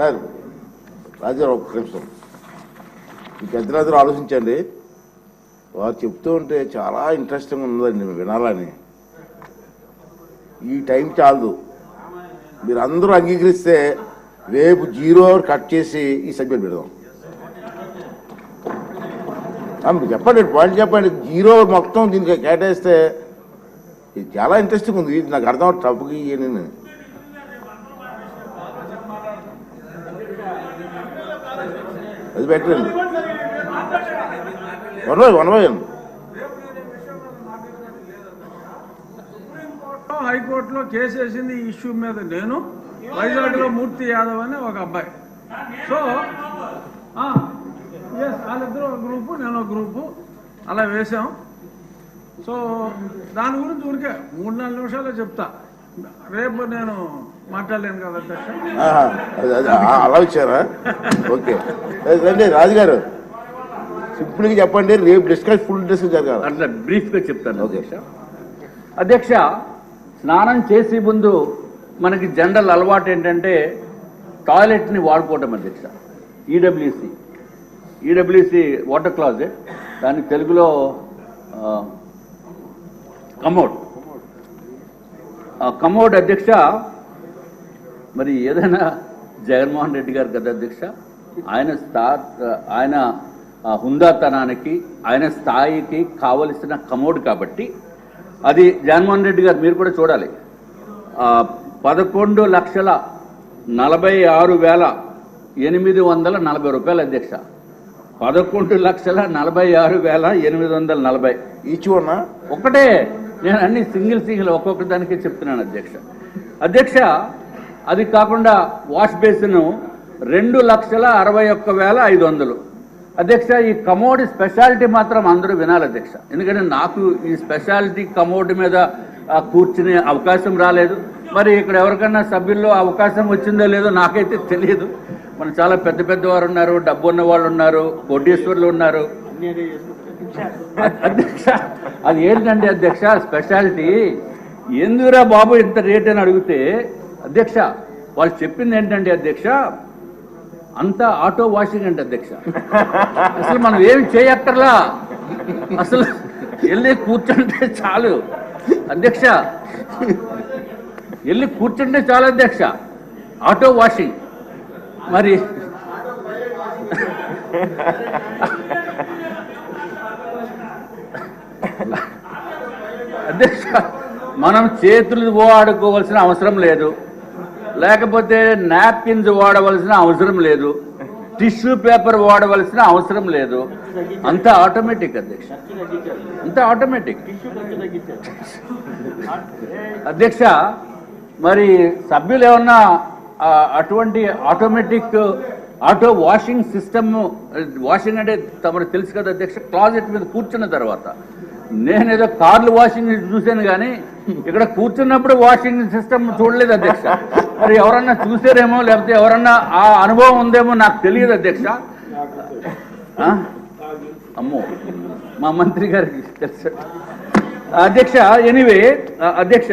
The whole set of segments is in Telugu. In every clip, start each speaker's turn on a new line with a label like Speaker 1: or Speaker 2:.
Speaker 1: సార్ రాజారావు ఒక్క నిమిషం మీకు పెద్దలందరూ ఆలోచించండి. వారు చెప్తూ ఉంటే చాలా ఇంట్రెస్టింగ్ ఉందండి వినాలని. ఈ టైం చాలదు. మీరు అందరూ అంగీకరిస్తే రేపు జీరో అవర్ కట్ చేసి ఈ సబ్జెక్ట్ పెడదాం. మీరు చెప్పండి పాయింట్ చెప్పండి. జీరో మొత్తం దీనికి కేటాయిస్తే ఇది చాలా ఇంట్రెస్టింగ్ ఉంది. ఇది నాకు అర్థం టప్పుకి నేను. అది పెట్టండి వన్ బై వన్ బై
Speaker 2: హైకోర్టులో కేసు వేసింది ఈ ఇష్యూ మీద నేను. వైజాగ్లో మూర్తి యాదవ్ అనే ఒక అబ్బాయి. సో ఎస్ వాళ్ళిద్దరు ఒక గ్రూపు నేను ఒక గ్రూపు. అలా వేసాం సో దాని గురించి ఊరికే మూడు నాలుగు నిమిషాలు చెప్తా. రేపు నేను మాట్లాడలేను కదా
Speaker 1: అలా వచ్చారా? ఓకే. రండి రాజుగారు. సింపుల్గా చెప్పండి రేపు డిస్కస్ ఫుల్ డిస్కస్ జరగాలి.
Speaker 3: అట్లా బ్రీఫ్గా చెప్తాను
Speaker 1: ఓకే.
Speaker 3: అధ్యక్ష. అధ్యక్ష స్నానం చేసే ముందు మనకి జనరల్ అలవాటు ఏంటంటే టాయిలెట్ని వాడుకోవటం అధ్యక్ష. ఈడబ్ల్యూసి ఈడబ్ల్యూసి వాటర్ క్లాజెట్ దాని తెలుగులో కమోడ్. కమోడ్ అధ్యక్ష మరి ఏదైనా జగన్మోహన్ రెడ్డి గారు కదా అధ్యక్ష ఆయన స్థా ఆయన హుందాతనానికి ఆయన స్థాయికి కావలసిన కమోడ్ కాబట్టి అది జగన్మోహన్ రెడ్డి గారు మీరు కూడా చూడాలి. పదకొండు లక్షల నలభై ఆరు వేల ఎనిమిది వందల నలభై రూపాయలు అధ్యక్ష. పదకొండు లక్షల నలభై ఆరు వేల ఎనిమిది వందల నలభై.
Speaker 1: ఈచ్ వన్
Speaker 3: ఒకటే నేను అన్ని సింగిల్ సింగిల్ ఒక్కొక్క దానికే చెప్తున్నాను అధ్యక్ష. అధ్యక్ష అది కాకుండా వాష్ బేసిన్ రెండు లక్షల అరవై ఒక్క వేల ఐదు వందలు. అధ్యక్ష ఈ కమోడ్ స్పెషాలిటీ మాత్రం అందరూ వినాలి అధ్యక్ష. ఎందుకంటే నాకు ఈ స్పెషాలిటీ కమోడ్ మీద కూర్చునే అవకాశం రాలేదు. మరి ఇక్కడ ఎవరికన్నా సభ్యుల్లో అవకాశం వచ్చిందో లేదో నాకైతే తెలియదు. మన చాలా పెద్ద పెద్దవారు ఉన్నారు డబ్బు ఉన్న వాళ్ళు ఉన్నారు కోటీశ్వర్లు ఉన్నారు. అధ్యక్ష అది ఏంటంటే అధ్యక్ష స్పెషాలిటీ? ఎందుకురా బాబు ఇంత రేట్ అని అడిగితే అధ్యక్ష వాళ్ళు చెప్పింది ఏంటంటే అధ్యక్ష? అంతా ఆటో వాషింగ్ అంటే అధ్యక్ష. అసలు మనం ఏమి చేయక్కర్లా? అసలు వెళ్ళి కూర్చుంటే చాలు. అధ్యక్ష వెళ్ళి కూర్చుంటే చాలు అధ్యక్ష. Auto washing. మరి అధ్యక్ష మనం చేతులు ఆడుకోవాల్సిన అవసరం లేదు. లేకపోతే నాప్కిన్స్ వాడవలసిన అవసరం లేదు. టిష్యూ పేపర్ వాడవలసిన అవసరం లేదు. అంతా ఆటోమేటిక్ అధ్యక్ష. అంతా ఆటోమేటిక్. అధ్యక్ష మరి సభ్యులు ఏమన్నా అటువంటి automatic auto washing system washing అంటే తమకు తెలుసు కదా అధ్యక్ష క్లాజెట్ మీద కూర్చున్న తర్వాత. నేనేదో కార్లు వాషింగ్ చూశాను కానీ ఇక్కడ కూర్చున్నప్పుడు వాషింగ్ సిస్టమ్ చూడలేదు అధ్యక్ష. మరి ఎవరన్నా చూసారేమో లేకపోతే ఎవరన్నా ఆ అనుభవం ఉందేమో నాకు తెలియదు అధ్యక్ష. ఆ? అమ్మో మా మంత్రి గారికి తెలుసు. అధ్యక్ష ఎనివే అధ్యక్ష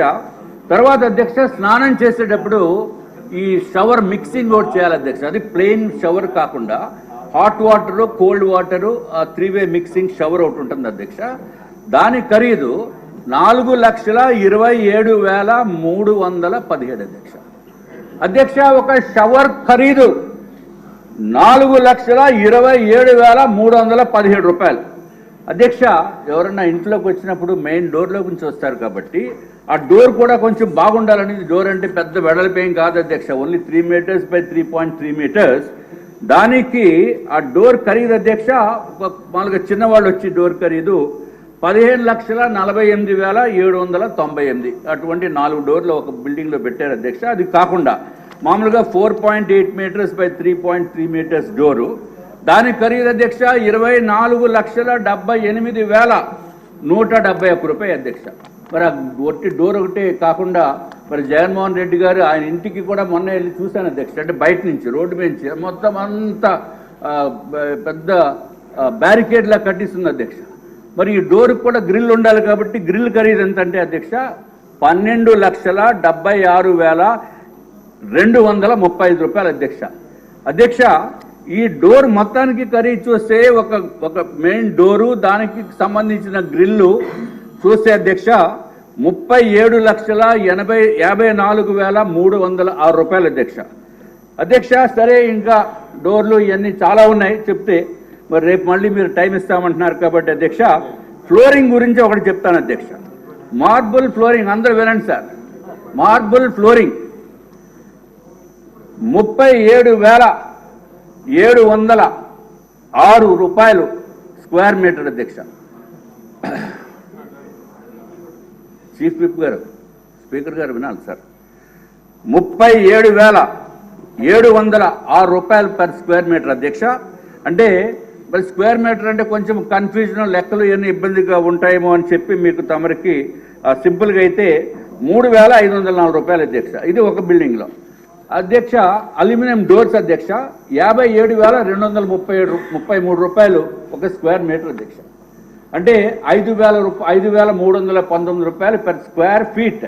Speaker 3: తర్వాత అధ్యక్ష స్నానం చేసేటప్పుడు ఈ షవర్ మిక్సింగ్ ఒకటి చేయాలి అధ్యక్ష. అది ప్లెయిన్ షవర్ కాకుండా hot water cold water three way mixing shower ఒకటి ఉంటుంది అధ్యక్ష. దాని ఖరీదు నాలుగు లక్షల ఇరవై ఏడు వేల మూడు వందల పదిహేడు అధ్యక్ష. అధ్యక్ష ఒక షవర్ ఖరీదు. నాలుగు లక్షల ఇరవై ఏడు వేల మూడు వందల పదిహేడు రూపాయలు. అధ్యక్ష ఎవరన్నా ఇంట్లోకి వచ్చినప్పుడు మెయిన్ డోర్లో నుంచి వస్తారు కాబట్టి ఆ డోర్ కూడా కొంచెం బాగుండాలని డోర్ అంటే పెద్ద వెడల్పేం కాదు అధ్యక్ష. Only three meters by three point three meters. దానికి ఆ డోర్ ఖరీదు అధ్యక్ష ఒక మామూలుగా చిన్నవాళ్ళు వచ్చి డోర్ ఖరీదు పదిహేను లక్షల నలభై ఎనిమిది వేల ఏడు వందల తొంభై ఎనిమిది. అటువంటి నాలుగు డోర్లు ఒక బిల్డింగ్లో పెట్టారు అధ్యక్ష. అది కాకుండా మామూలుగా four point eight meters by three point three meters door. దాని ఖరీదు అధ్యక్ష ఇరవై నాలుగు లక్షల డెబ్బై ఎనిమిది వేల నూట డెబ్బై ఒక్క రూపాయి అధ్యక్ష. మరి ఆ ఒట్టి డోర్ ఒకటే కాకుండా మరి జగన్మోహన్ రెడ్డి గారు ఆయన ఇంటికి కూడా మొన్న వెళ్ళి చూశాను అధ్యక్ష. అంటే బయట నుంచి రోడ్డు మీద నుంచి మొత్తం అంతా పెద్ద బ్యారికేడ్లా కట్టిస్తుంది అధ్యక్ష. మరి ఈ డోర్ కూడా గ్రిల్ ఉండాలి కాబట్టి గ్రిల్ ఖరీదు ఎంత అంటే అధ్యక్ష పన్నెండు లక్షల డెబ్బై ఆరు వేల రెండు వందల ముప్పై ఐదు రూపాయలు అధ్యక్ష. అధ్యక్ష ఈ డోర్ మొత్తానికి ఖరీదు చూస్తే ఒక ఒక మెయిన్ డోరు దానికి సంబంధించిన గ్రిల్లు చూస్తే అధ్యక్ష ముప్పై ఏడు లక్షల ఎనభై యాభై నాలుగు వేల మూడు వందల ఆరు రూపాయలు అధ్యక్ష. అధ్యక్ష సరే ఇంకా డోర్లు ఇవన్నీ చాలా ఉన్నాయి చెప్తే మరి రేపు మళ్ళీ మీరు టైం ఇస్తామంటున్నారు కాబట్టి అధ్యక్ష ఫ్లోరింగ్ గురించి ఒకటి చెప్తాను అధ్యక్ష. మార్బుల్ ఫ్లోరింగ్ అందరూ వినండి సార్. Marble flooring. ముప్పై ఏడు వేల ఏడు వందల ఆరు రూపాయలు స్క్వేర్ మీటర్ అధ్యక్ష. చీఫ్ విప్ గారు స్పీకర్ గారు వినాలి సార్. ముప్పై ఏడు వేల ఏడు వందల ఆరు రూపాయలు పర్ స్క్వేర్ మీటర్ అధ్యక్ష. అంటే మరి స్క్వేర్ మీటర్ అంటే కొంచెం కన్ఫ్యూజన్ లెక్కలు ఏమైనా ఇబ్బందిగా ఉంటాయేమో అని చెప్పి మీకు తమరికి సింపుల్గా అయితే మూడు వేల ఐదు వందల నాలుగు రూపాయలు అధ్యక్ష. ఇది ఒక బిల్డింగ్లో అధ్యక్ష అల్యూమినియం డోర్స్ అధ్యక్ష యాభై ఏడు వేల రెండు వందల ముప్పై ఏడు ముప్పై మూడు రూపాయలు ఒక స్క్వేర్ మీటర్ అధ్యక్ష. అంటే ఐదు వేల రూప ఐదు వేల మూడు వందల పంతొమ్మిది రూపాయలు పర్ స్క్వేర్ ఫీట్